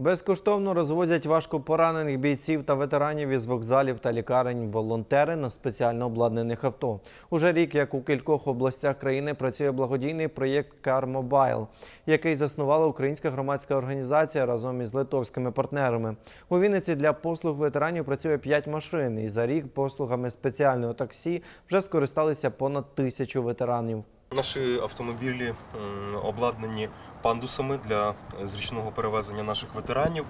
Безкоштовно розвозять важкопоранених бійців та ветеранів із вокзалів та лікарень волонтери на спеціально обладнаних авто. Уже рік, як у кількох областях країни працює благодійний проєкт Mobile, який заснувала українська громадська організація разом із литовськими партнерами. У Вінниці для послуг ветеранів працює 5 машин, і за рік послугами спеціального таксі вже скористалися понад тисячу ветеранів. Наші автомобілі обладнані пандусами для зручного перевезення наших ветеранів.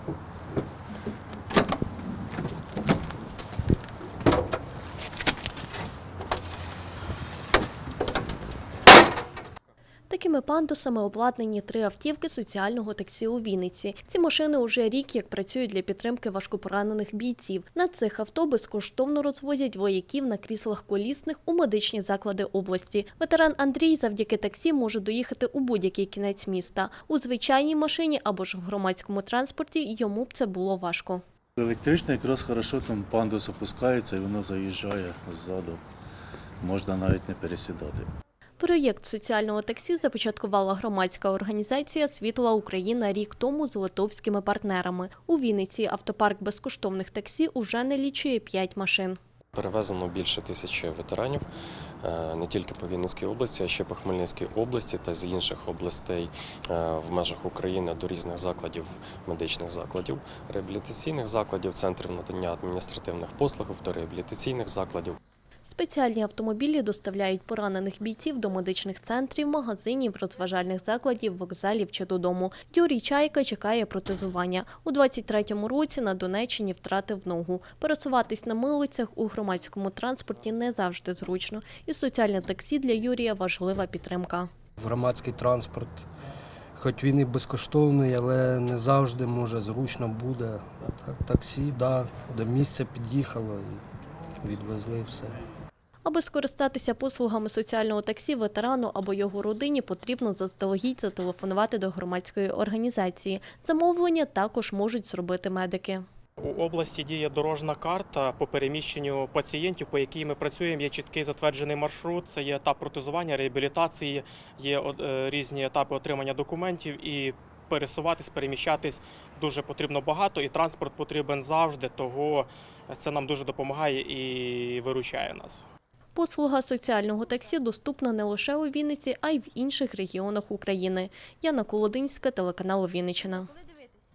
Такими пандусами обладнані три автівки соціального таксі у Вінниці. Ці машини уже рік як працюють для підтримки важкопоранених бійців. На цих авто безкоштовно розвозять вояків на кріслах колісних у медичні заклади області. Ветеран Андрій завдяки таксі може доїхати у будь-який кінець міста. У звичайній машині або ж в громадському транспорті йому б це було важко. Електрична якраз хорошо там пандус опускається і воно заїжджає ззаду. Можна навіть не пересідати. Проєкт соціального таксі започаткувала громадська організація Світла Україна рік тому з литовськими партнерами. У Вінниці автопарк безкоштовних таксі уже налічує 5 машин. Перевезено більше тисячі ветеранів е, не тільки по Вінницькій області, а ще по Хмельницькій області та з інших областей е, в межах України до різних закладів, медичних закладів, реабілітаційних закладів, центрів надання адміністративних послуг до реабілітаційних закладів. Спеціальні автомобілі доставляють поранених бійців до медичних центрів, магазинів, розважальних закладів, вокзалів чи додому. Юрій Чайка чекає протезування. У 23-му році на Донеччині втратив ногу. Пересуватись на милицях у громадському транспорті не завжди зручно. І соціальне таксі для Юрія важлива підтримка. громадський транспорт. Хоч він і безкоштовний, але не завжди може зручно буде. Так, таксі, да, до місця під'їхало і відвезли все. Аби скористатися послугами соціального таксі ветерану або його родині, потрібно заздалегідь зателефонувати до громадської організації. Замовлення також можуть зробити медики. У області діє дорожна карта по переміщенню пацієнтів, по якій ми працюємо. Є чіткий затверджений маршрут. Це є етап протезування, реабілітації, є е, різні етапи отримання документів і. Пересуватись, переміщатись дуже потрібно багато, і транспорт потрібен завжди. Того це нам дуже допомагає і виручає нас. Послуга соціального таксі доступна не лише у Вінниці, а й в інших регіонах України. Яна Колодинська, телеканал Вінниччина.